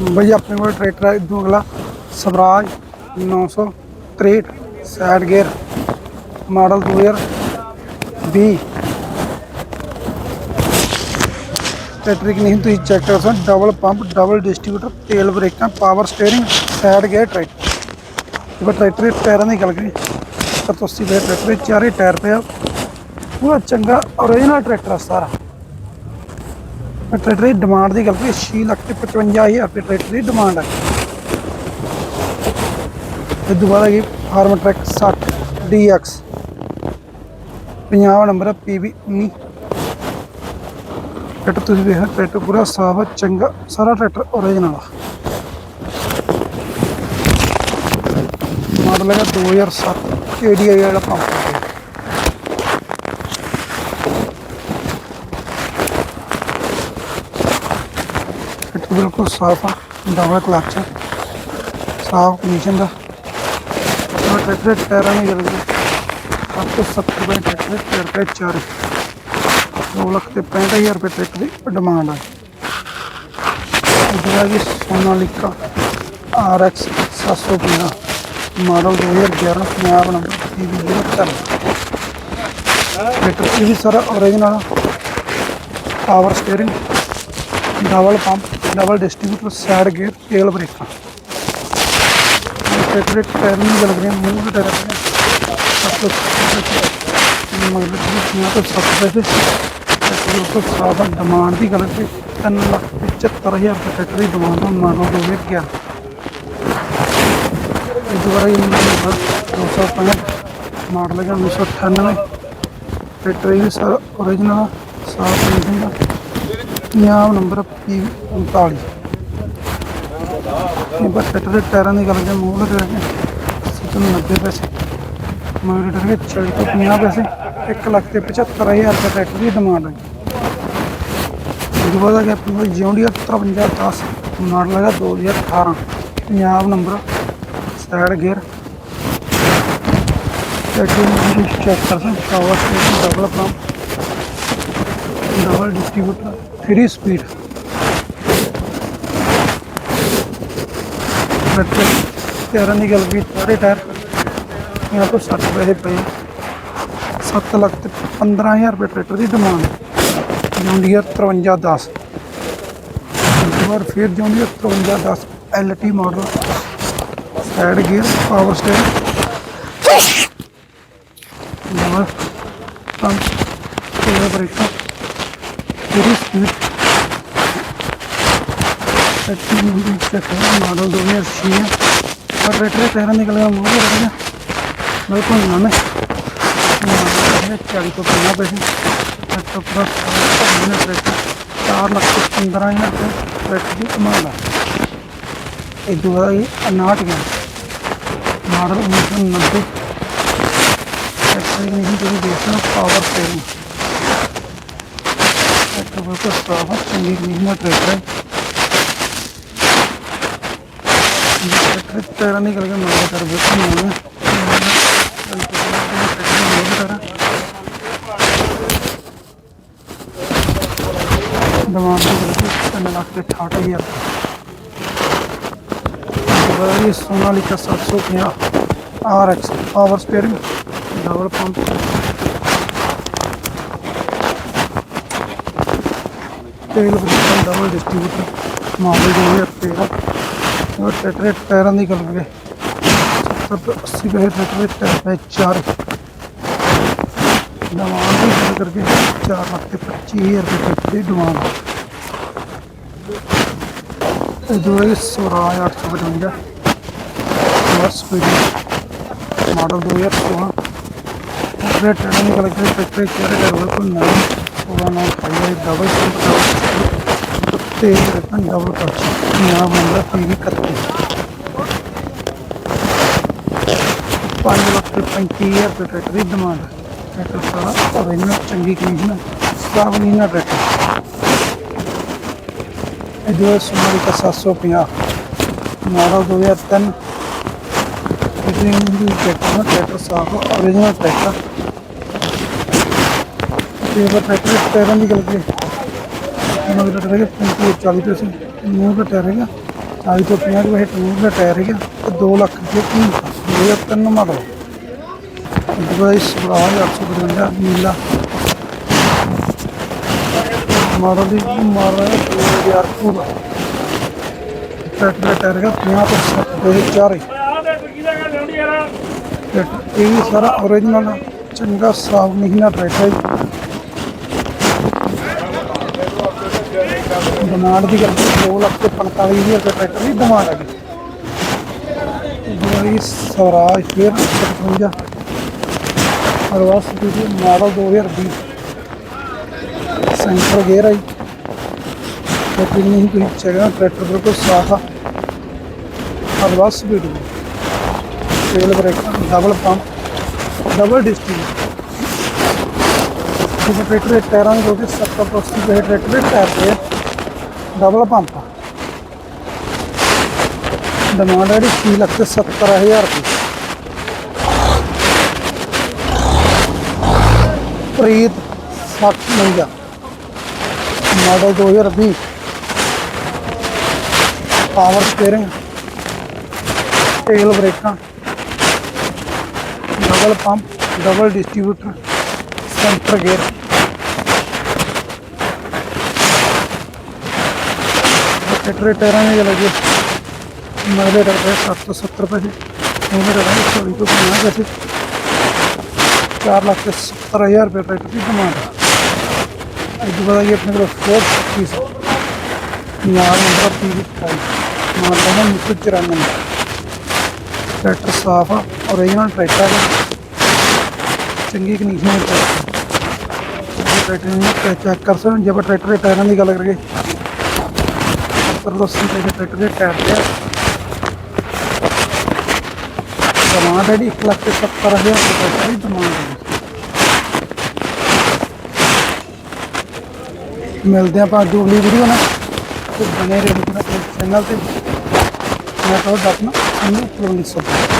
ਬਈ ਆਪਣੇ ਕੋਲ ਟਰੈਕਟਰ ਹੈ ਇਦੋਂ ਅਗਲਾ Swaraj 963 side gear model 2020 tractor ਕੀ ਨਹੀਂ ਤੁਸੀਂ ਚੈੱਕ ਕਰ ਸਕਦੇ ਡਬਲ ਪੰਪ ਡਬਲ ਡਿਸਟ੍ਰੀਬਿਊਟਰ ਤੇਲ ਬ੍ਰੇਕਾਂ power steering side gear tractor ਇਹ ਟਰੈਕਟਰ ਦੇ ਟਾਇਰਾਂ ਦੀ ਗੱਲ ਕਰੀ ਤਾਂ ਤੁਸੀਂ ਦੇ ਟਰੈਕਟਰ ਦੇ ਚਾਰੇ ਟਾਇਰ ਪਿਆ ਪੂਰਾ ਚੰਗਾ ਓਰੀਜਨਲ ਟਰੈਕਟਰ ਆ ਸਾਰਾ। ਟਰੈਕਟਰ ਦੀ ਡਿਮਾਂਡ ਦੀ ਗੱਲ ਕਰੀਏ 6 ਲੱਖ ਤੇ 55000 ਰੁਪਏ ਟਰੈਕਟਰ ਦੀ ਡਿਮਾਂਡ ਹੈ ਤੇ ਦੁਬਾਰਾ ਇਹ Farmtrac 60 DX 50 number PB 19 tractor ਤੁਸੀਂ ਵੇਖੋ ਟਰੈਕਟਰ ਪੂਰਾ ਸਾਫ਼ ਆ, ਚੰਗਾ, ਸਾਰਾ ਟਰੈਕਟਰ ਓਰੀਜਨਲ ਆ। ਮਾਡਲ ਹੈਗਾ 2007 ADI ਵਾਲਾ ਪੰਪ ਬਿਲਕੁਲ ਸਾਫ਼ ਆ, ਡਬਲ ਕਲਚ ਸਾਫ਼ ਕੰਡੀਸ਼ਨ ਦਾ। ਉਹ ਟਰੈਕਟਰ ਦੇ ਟਾਇਰਾਂ ਦੀ ਗੱਲ ਕਰੀਏ ਤੋਂ 70 ਰੁਪਏ ਟਰੈਕਟਰ ਦੇ ਟਾਇਰ ਤੇ ਚਾਰ। ਦੋ ਲੱਖ ਤੇ 65000 ਰੁਪਏ ਟਰੈਕਟਰ ਦੀ ਡਿਮਾਂਡ ਆ। ਜਿਹੜਾ ਕਿ Sonalika RX 750 model 2011 Punjab number PB0 tractor ਇਹ ਵੀ ਸਾਰਾ original power steering double pump double distributor side gear, ਤੇਲ ਬ੍ਰੇਕਾਂ। ਟਰੈਕਟਰ ਦੇ ਟਾਇਰ ਨਹੀਂ ਚੱਲ ਰਹੇ ਮੂੰਹ ਦੇ ਟਾਇਰ ਨੇ। ਸਭ ਤੋਂ ਮਗਰ ਦੀ ਸੱਤ ਪੈਸੇ ਟਰੈਕਟਰ ਤੋਂ ਸਾਫ਼ ਡਿਮਾਂਡ ਦੀ ਗੱਲ ਤੇ 3 ਲੱਖ 75000 ਰੁਪਏ ਟਰੈਕਟਰ ਡਿਮਾਂਡ ਨੂੰ ਮਾਡਲ ਦੋ ਗਿਆ। ਇਹ ਦੁਬਾਰਾ ਇਹ ਨੰਬਰ 265 ਮਾਡਲ ਹੈਗਾ 1998 ਟਰੈਕਟਰ ਇਹ ਸਾਰਾ ਓਰੀਜਨਲ ਸਾਫ਼ ਕੰਡੀਸ਼ਨ ਦਾ ਪੰਜਾਬ ਨੰਬਰ 39 ਇਹ ਬਸ ਪੈਟਰ ਦੇ ਟਾਇਰਾਂ ਦੀ ਗੱਲ ਜੇ ਮੂਲ ਦੇ ਰਹੇ ਸਿੱਟਨ 90 ਪੈਸੇ। ਮਾਰਕੀਟ ਦੇ 40 ਤੋਂ 50 ਪੈਸੇ। 1 ਲੱਖ ਤੇ 75000 ਰੁਪਏ ਟਰੈਕਟਰ ਦੀ ਡਿਮਾਂਡ ਹੈ। ਦੁਬਾਰਾ ਗਿਆ ਆਪਣੀ ਜਿਉਂਡੀ 53 10 ਮਾਡਲ ਹੈਗਾ 2018 Punjab number side gear check ਕਰ ਸਕਦੇ ਸ਼ਾਵਰ ਡਬਲ ਪੰਪ ਡਬਲ ਡਿਸਟ੍ਰੀਬਿਊਟਰ ਕਿਹੜੀ ਸਪੀਡ। ਮਤਲਬ ਟਾਇਰਾਂ ਦੀ ਗੱਲ ਵੀ ਸਾਰੇ ਟਾਇਰ ਇਹਨਾਂ ਕੋਲ 60 ਪੈਸੇ ਪਏ 7 ਲੱਖ ਤੇ 15000 ਰੁਪਏ ਟਰੈਕਟਰ ਦੀ ਡਿਮਾਂਡ। ਜੂਨੀਅਰ 5310 ਇੱਕ ਵਾਰ ਫਿਰ junior 5310 LT model. Side gear power steer ਨਵਾਂ ਪੰਪ ਤੇ ਬ੍ਰੇਕਾਂ ಮಾಡಲ್ ದುನಿಯಾ ಸಿ ಬಟ್ ರೆಟ್ರೆ ತೇರ ನಿಕಲ बिल्कुल पंद्रह पैसे पूरा चार लाख पंद्रह हज़ार ट्रैक्टर की कमांड है एक दूसरा ये अनाट गया मॉडल उन्नीस सौ नब्बे ट्रैक्टर नहीं देखना पावर सेविंग велика справа, мігмо трекер. ಟ್ರಿಪ್ ತರನಿಗಳಿಗೆ ಮಾಡಬೇಕಾಗಬೇಕು ನಾನು दिमाग में लगते ठाट गया सोनालिका सात सौ पंजा R X power steering double pump ਤੇਲ ਬ੍ਰੇਕਾਂ ਡਬਲ ਡਿਸਟ੍ਰੀਬਿਊਟਰ ਮਾਡਲ 2013 ਉਹ ਟਰੈਕਟਰ ਟਾਇਰਾਂ ਦੀ ਗੱਲ ਕਰੀਏ। 70 ਤੋਂ 80 ਪੈਸੇ ਟਰੈਕਟਰ ਟਾਇਰ ਪਏ ਚਾਰ। ਡਿਮਾਂਡ ਦੀ ਗੱਲ ਕਰਕੇ 4 ਲੱਖ ਤੇ 25000 ਰੁਪਏ ਟਰੈਕਟਰ ਦੀ ਡਿਮਾਂਡ। ਇਹ ਦੋਏ ਸਵਰਾਜ 855 ਹੋਰ ਮਾਡਲ 2016 ਟਰੈਕਟਰ ਟਾਇਰਾਂ ਦੀ ਗੱਲ ਕਰੀਏ, ਟਰੈਕਟਰ ਦੇ ਚਾਰੇ ਟਾਇਰ ਬਿਲਕੁਲ ਨਵੇਂ ਉਹਦਾ ਡਬਲ ਸਿੰਪ ਤੇ ਰਤਨ ਡਬਲ ਕਲਚ ਨਾਮ ਹੁੰਦਾ ਪੀਵੀ 31 ਪੰਜ ਲੱਖ 35000 ਰੁਪਏ ਟਰੈਕਟਰ ਦੀ ਡਿਮਾਂਡ ਟਰੈਕਟਰ ਸਾਰਾ ਓਰੀਜਨਲ ਚੰਗੀ ਕੰਡੀਸ਼ਨ ਸਾਫ਼ ਨੀਨਾ ਟਰੈਕਟਰ। ਇਹ ਜੋ ਸੋਨਾਲੀਕਾ 750 ਮਾਡਲ 2003 ਇਹ ਦੀ ਟਰੈਕਟਰ ਟਰੈਕਟਰ ਸਾਫ਼ ਓਰੀਜਨਲ ਟਰੈਕਟਰ। ਤੇ ਟਰੈਕਟਰ ਟਾਇਰਾਂ ਦੀ ਗੱਲ ਕਰੀਏ। ਮਗਰ ਟਰੈਕਟਰ ਦੇ 35 40 ਪੈਸੇ ਮੂੰਹ ਦਾ ਟਾਇਰ ਹੈਗਾ। ਚਾਲੀ ਤੋਂ ਪੰਜਾਹ ਕੁ ਵਜੇ ਟੂਰ ਦਾ ਟਾਇਰ ਹੈਗਾ। ਤੇ 2 ਲੱਖ ਰੁਪਏ ਕੀਮਤ ਦੋ ਹਜ਼ਾਰ ਤਿੰਨ ਮਾਡਲ ਦੁਬਈ ਸਵਰਾਜ 855 ਨੀਲਾ। ਮਾਡਲ ਦੀ ਮਾਡਲ ਹੈ 2000 ਪੂਰਾ ਟਰੈਕਟਰ ਦਾ। ਟਾਇਰ ਹੈਗਾ 50 ਤੋਂ 60 2004 ਹੀ। ਇਹ ਸਾਰਾ ਓਰੀਜਨਲ ਚੰਗਾ ਸਾਫ਼ ਮਹੀਨਾ ਟਰੈਕਟਰ ਹੈ। ਡਿਮਾਂਡ ਦੀ ਗੱਲ 2 ਲੱਖ ਤੇ 45 ਰੁਪਏ ਟਰੈਕਟਰ ਦੀ ਡਿਮਾਂਡ ਹੈ ਜਿਹੜੀ ਸਵਰਾਜ ਫੇਰ 55 ਅਰਵਾਸ ਦੀ ਮਾਡਲ 2020 ਸੈਂਟਰ ਗੇਅਰ ਆਈ ਤੇ ਕਿੰਨੀ ਹੀ ਚੜਿਆ ਟਰੈਕਟਰ ਬਿਲਕੁਲ ਸਾਫ਼ ਆ। ਅਰਵਾਸ ਸਪੀਡ ਤੇਲ ਬ੍ਰੇਕਾਂ ਡਬਲ ਪੰਪ ਡਬਲ ਡਿਸਟ੍ਰੀਬਿਊਟਰ ਇਹ ਟਰੈਕਟਰ ਦੇ ਟਾਇਰਾਂ ਦੇ ਕੋਲ 70% ਦੇ ਟਰੈਕਟਰ ਦੇ ਡਬਲ ਪੰਪ ਡਿਮਾਂਡ ਹੈ 6 ਲੱਖ ਤੇ 70000 ਰੁਪਏ ਪ੍ਰੀਤ 752 ਮਾਡਲ 2020 ਪਾਵਰ ਸਟੀਅਰਿੰਗ ਤੇਲ ਬ੍ਰੇਕਾਂ double pump double distributor center gear tractor ਟਾਇਰਾਂ ਦੇ ਲੱਗੇ ਮਗਲੇ ਟਰੈਕਟਰ 770 ਰੁਪਏ ਦੇ ਉਹਨੇ ਟਾਇਰਾਂ ਥੋੜੀ ਤੋਂ 50 ਪੈਸੇ 4 ਲੱਖ ਤੇ 70000 ਰੁਪਏ ਟਰੈਕਟਰ ਦੀ ਡਿਮਾਂਡ ਅੱਜ ਇਹ ਤੋਂ ਬਾਅਦ ਇਹ ਆਪਣੇ ਕੋਲ ਫੋਰਡ 25 ਨਾਲ ਨੰਬਰ ਪੀ ਵੀ ਟਾਈ ਮਾਡਲ ਹੈ 1994 ਟਰੈਕਟਰ ਸਾਫ਼ ਆ ਓਰੀਜਨਲ ਟਰੈਕਟਰ ਚੰਗੀ ਕੰਡੀਸ਼ਨ ਵਿੱਚ ਟਰੈਕਟਰ ਨੂੰ ਚੈੱਕ ਕਰ ਸਕਦੇ ਜੇ ਆਪਾਂ ਟਰੈਕਟਰ ਦੇ ਟਾਇਰਾਂ ਦੀ ਗੱਲ ਕਰੀਏ ਪਰ ਲੋਸੀ ਦੇ ਟਰੈਕਟਰ ਦੇ ਟਾਇਰ ਤੇ ਆ। ਹੈ ਜੀ 1 ਲੱਖ ਤੇ 70000 ਰੁਪਏ ਦੀ ਡਿਮਾਂਡ ਹੈ ਮਿਲਦੇ ਆਪਾਂ ਅਗਲੀ ਵੀਡੀਓ ਨਾਲ। ਤੇ ਬਨੇ ਰਹੋ ਆਪਣੇ ਚੈਨਲ ਤੇ। ਮੈਂ ਤੁਹਾਡਾ ਆਪਣਾ ਅਨੂ ਪ੍ਰਵੀਨ ਸੋਪਾ